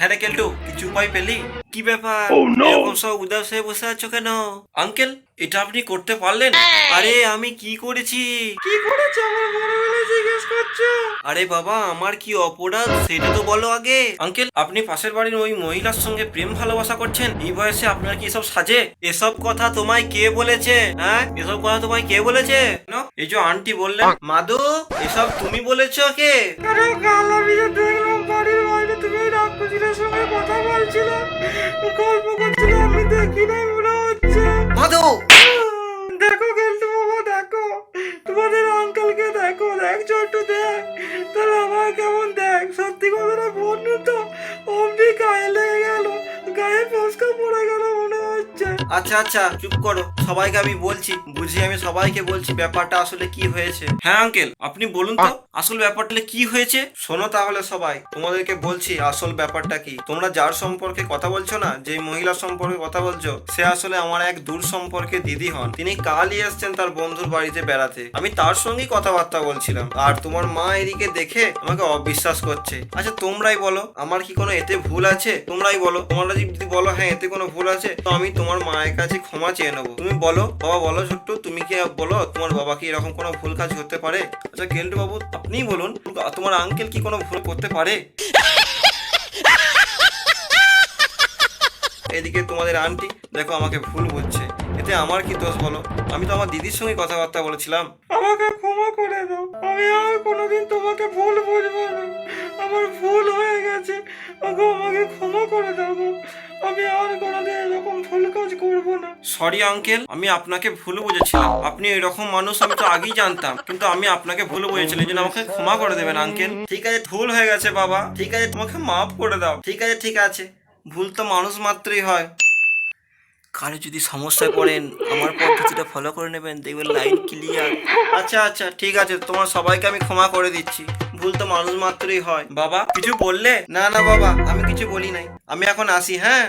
হ্যাঁ রে কেলটু কিছু উপায় পেলি? কি ব্যাপার? Oh, এরকম সব উদাস হয়ে বসে আছো কেন? আঙ্কেল এটা আপনি করতে পারলেন? আরে আমি কি করেছি? কি করেছ? আমার বড় বেলা জিজ্ঞেস করছ। আরে বাবা আমার কি অপরাধ? সেটা তো বলো আগে। আঙ্কেল আপনি পাশের বাড়ির ওই মহিলার সঙ্গে প্রেম ভালোবাসা করছেন? এই বয়সে আপনার কি সব সাজে? এসব কথা তোমায় কে বলেছে? হ্যাঁ? এসব কথা তোমায় কে বলেছে? এই যে আন্টি বললেন মাদু এসব তুমি বলেছ কে আরে কাল আমি গল্প করছিল আমি দেখি না মনে হচ্ছে। মাদু দেখো গেলটু বাবা দেখো। তোমাদের আঙ্কেলকে দেখো দেখছ একটু দেখ। তাহলে আমার কেমন দেখ? সত্যি কথাটা বন্ধু তো। আচ্ছা আচ্ছা চুপ করো। সবাইকে আমি বলছি বুঝি আমি সবাইকে বলছি ব্যাপারটা আসলে কি হয়েছে। হ্যাঁ আঙ্কেল আপনি বলুন তো আসল ব্যাপারটা কি হয়েছে? শোনো তাহলে সবাই তোমাদেরকে বলছি আসল ব্যাপারটা কি। তোমরা যার সম্পর্কে কথা বলছো না যে মহিলা সম্পর্কে কথা বলছো সে আসলে আমার এক দূর সম্পর্কে দিদি হন। তিনি কালই এসছেন তার বন্ধুর বাড়িতে বেড়াতে। আমি তার সঙ্গেই কথাবার্তা বলছিলাম। আর তোমার মা এদিকে দেখে আমাকে অবিশ্বাস করছে। আচ্ছা তোমরাই বলো আমার কি কোনো এতে ভুল আছে? তোমরাই বলো। তোমরা যদি বলো হ্যাঁ এতে কোনো ভুল আছে? তো আমি তোমার মায়ের কাছে ক্ষমা চেয়ে নেব। তুমি বলো, বাবা বলো ছোট্ট, তুমি কি বলো, তোমার বাবা কি এরকম কোনো ভুল কাজ হতে পারে? আচ্ছা কেল্টু বাবু, আপনিই বলুন, তোমার আঙ্কেল কি কোনো ভুল করতে পারে? এদিকে তোমাদের আন্টি দেখো আমাকে ভুল বুঝছে এতে আমার কি দোষ বলো? আমি তো আমার দিদির সঙ্গে কথাবার্তা বলেছিলাম। আমাকে ক্ষমা করে দাও। আমি আর কোনোদিন তোমাকে ভুল বুঝব না। আমার ভুল হয়ে গেছে। আমাকে ক্ষমা করে দাও। কাজ করব না সরি আঙ্কেল আমি আপনাকে ভুল বুঝেছিলাম আপনি এরকম মানুষ আমি তো আগেই জানতাম কিন্তু আমি আপনাকে ভুল বুঝেছিলাম এই আমাকে ক্ষমা করে দেবেন আঙ্কেল ঠিক আছে ভুল হয়ে গেছে বাবা ঠিক আছে তোমাকে মাফ করে দাও ঠিক আছে ঠিক আছে ভুল তো মানুষ মাত্রই হয় কারও যদি সমস্যায় পড়েন আমার পদ্ধতিটা ফলো করে নেবেন দেখবেন লাইন ক্লিয়ার আচ্ছা আচ্ছা ঠিক আছে তোমার সবাইকে আমি ক্ষমা করে দিচ্ছি ভুল তো মানুষ মাত্রই হয় বাবা কিছু বললে না না বাবা আমি কিছু বলি নাই আমি এখন আসি হ্যাঁ